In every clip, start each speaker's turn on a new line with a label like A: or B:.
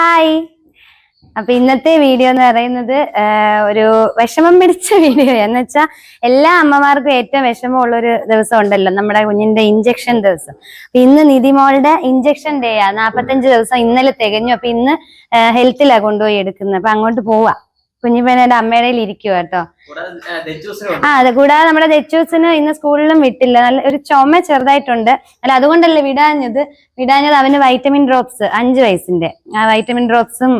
A: Hi. അപ്പൊ ഇന്നത്തെ video എന്ന് പറയുന്നത് ഒരു വിഷമം പിടിച്ച വീഡിയോ. എന്ന് വെച്ചാൽ എല്ലാ അമ്മമാർക്കും ഏറ്റവും വിഷമമുള്ള ഒരു ദിവസം ഉണ്ടല്ലോ നമ്മുടെ കുഞ്ഞിന്റെ ഇഞ്ചക്ഷൻ ദിവസം. അപ്പൊ ഇന്ന് നിധിമോളുടെ ഇഞ്ചക്ഷൻ ഡേ ആ നാപ്പത്തഞ്ച് ദിവസം ഇന്നലെ തികഞ്ഞു. അപ്പൊ ഇന്ന് ഹെൽത്തിലാ കൊണ്ടുപോയി എടുക്കുന്നത്. അപ്പൊ അങ്ങോട്ട് പോവാ. കുഞ്ഞിപ്പനയുടെ അമ്മയുടെ ഇരിക്കുക കേട്ടോ.
B: ആ
A: അതെ. കൂടാതെ നമ്മുടെ ദച്ചൂസിന് ഇന്ന് സ്കൂളിലും വിട്ടില്ല. നല്ല ഒരു ചുമ ചെറുതായിട്ടുണ്ട്. അല്ല അതുകൊണ്ടല്ലേ വിടാഞ്ഞത്? വിടാഞ്ഞത് അവന് വൈറ്റമിൻ ഡ്രോപ്സ് അഞ്ച് വയസ്സിന്റെ. ആ വൈറ്റമിൻ ഡ്രോപ്സും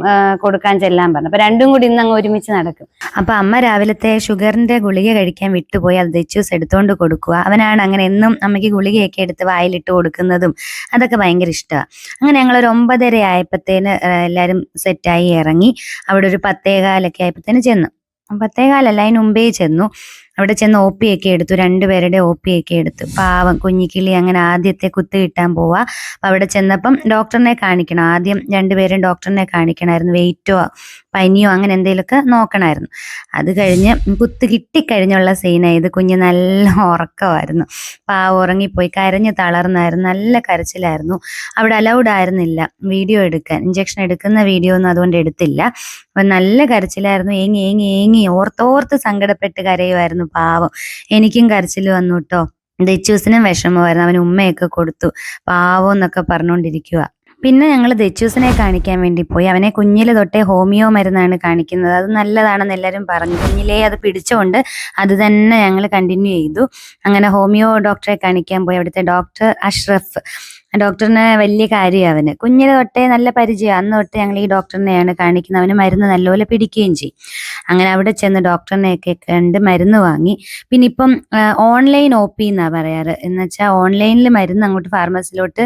A: കൊടുക്കാൻ ചെല്ലാൻ പറഞ്ഞു. അപ്പൊ രണ്ടും കൂടി ഇന്ന് അങ്ങ് ഒരുമിച്ച് നടക്കും. അപ്പൊ അമ്മ രാവിലത്തെ ഷുഗറിന്റെ ഗുളിക കഴിക്കാൻ വിട്ടുപോയി അത് ദച്ചൂസ് എടുത്തോണ്ട് കൊടുക്കുക. അവനാണ് അങ്ങനെ എന്നും അമ്മയ്ക്ക് ഗുളികയൊക്കെ എടുത്ത് വായിലിട്ട് കൊടുക്കുന്നതും അതൊക്കെ ഭയങ്കര ഇഷ്ടമാണ് അങ്ങനെ ഞങ്ങൾ ഒരു ഒമ്പതര ആയപ്പത്തേന് എല്ലാവരും സെറ്റായി ഇറങ്ങി. അവിടെ ഒരു പത്തേകാലൊക്കെ ആയപ്പത്തേന് ചെന്നു. പത്തേകാലല്ല അതിന് മുമ്പേ ചെന്നു. അവിടെ ചെന്ന് ഒ പി ഒക്കെ എടുത്തു. രണ്ടുപേരുടെ ഒ പി ഒക്കെ എടുത്തു. പാവം കുഞ്ഞിക്കിളി അങ്ങനെ ആദ്യത്തെ കുത്ത് കിട്ടാൻ പോവാ. അപ്പൊ അവിടെ ചെന്നപ്പം ഡോക്ടറിനെ കാണിക്കണം. ആദ്യം രണ്ടുപേരും ഡോക്ടറിനെ കാണിക്കണമായിരുന്നു വെയിറ്റോ പനിയോ അങ്ങനെ എന്തെങ്കിലുമൊക്കെ നോക്കണമായിരുന്നു അത് കഴിഞ്ഞ് കുത്ത് കിട്ടിക്കഴിഞ്ഞുള്ള സീനായത് കുഞ്ഞ് നല്ല ഉറക്കമായിരുന്നു. പാവം ഉറങ്ങിപ്പോയി. കരഞ്ഞ് തളർന്നായിരുന്നു. നല്ല കരച്ചിലായിരുന്നു. അവിടെ അലൗഡ് ആയിരുന്നില്ല. വീഡിയോ എടുക്കാൻ. ഇഞ്ചക്ഷൻ എടുക്കുന്ന വീഡിയോ ഒന്നും അതുകൊണ്ട് എടുത്തില്ല. അപ്പൊ നല്ല കരച്ചിലായിരുന്നു. ഏങ്ങി ഏങ്ങി ഏങ്ങി ഓർത്തോർത്ത് സങ്കടപ്പെട്ട് കരയുമായിരുന്നു പാവം. എനിക്കും കരച്ചിൽ വന്നു കേട്ടോ ദച്ചൂസിനും വിഷമമായിരുന്നു അവന് ഉമ്മയൊക്കെ കൊടുത്തു. പാവം എന്നൊക്കെ പറഞ്ഞുകൊണ്ടിരിക്കുക പിന്നെ ഞങ്ങൾ ദച്ചൂസിനെ കാണിക്കാൻ വേണ്ടി പോയി. അവനെ കുഞ്ഞിൽ തൊട്ടേ ഹോമിയോ മരുന്നാണ് കാണിക്കുന്നത്. അത് നല്ലതാണെന്ന് എല്ലാവരും പറഞ്ഞു. കുഞ്ഞിലേ അത് പിടിച്ചുകൊണ്ട് അത് തന്നെ ഞങ്ങൾ കണ്ടിന്യൂ ചെയ്തു. അങ്ങനെ ഹോമിയോ ഡോക്ടറെ കാണിക്കാൻ പോയി. അവിടുത്തെ ഡോക്ടർ അഷ്റഫ്. ഡോക്ടറിന് വലിയ കാര്യം അവന്. കുഞ്ഞിലെ തൊട്ടേ നല്ല പരിചയം അന്ന് തൊട്ട് ഞങ്ങൾ ഈ ഡോക്ടറിനെയാണ് കാണിക്കുന്നത്. അവന് മരുന്ന് നല്ലപോലെ പിടിക്കുകയും ചെയ്യും. അങ്ങനെ അവിടെ ചെന്ന് ഡോക്ടറിനെയൊക്കെ കണ്ട് മരുന്ന് വാങ്ങി. പിന്നെ ഇപ്പം ഓൺലൈൻ ഒ പി എന്നാ പറയാറ്. എന്ന് വെച്ചാൽ ഓൺലൈനിൽ മരുന്ന് അങ്ങോട്ട് ഫാർമസിയിലോട്ട്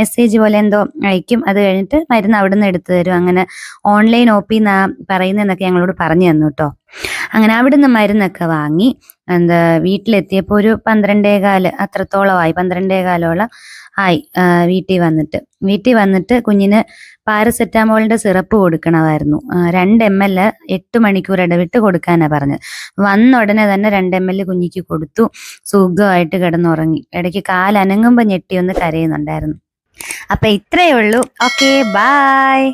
A: മെസ്സേജ് പോലെ എന്തോ അയക്കും. അത് കഴിഞ്ഞിട്ട് മരുന്ന് അവിടെ നിന്ന് എടുത്തു തരും. അങ്ങനെ ഓൺലൈൻ ഒ പി എന്നാ പറയുന്നതെന്നൊക്കെ ഞങ്ങളോട് പറഞ്ഞു തന്നു കേട്ടോ അങ്ങനെ അവിടെ നിന്ന് മരുന്നൊക്കെ വാങ്ങി എന്താ വീട്ടിലെത്തിയപ്പോൾ ഒരു പന്ത്രണ്ടേ കാൽ അത്രത്തോളമായി പന്ത്രണ്ടേ കാലോളം ആയി വീട്ടിൽ വന്നിട്ട്. വീട്ടിൽ വന്നിട്ട് കുഞ്ഞിന് പാരസെറ്റാമോളിന്റെ സിറപ്പ് കൊടുക്കണമായിരുന്നു. രണ്ട് എം എൽ എട്ട് മണിക്കൂർ ഇടവിട്ട് കൊടുക്കാനാണ് പറഞ്ഞത് വന്ന ഉടനെ തന്നെ രണ്ട് എം എൽ കുഞ്ഞിക്ക് കൊടുത്തു. സുഖമായിട്ട് കിടന്നുറങ്ങി. ഇടയ്ക്ക് കാലനങ്ങുമ്പോൾ ഞെട്ടി ഒന്ന് കരയുന്നുണ്ടായിരുന്നു. അപ്പൊ ഇത്രയേ ഉള്ളൂ. Okay bye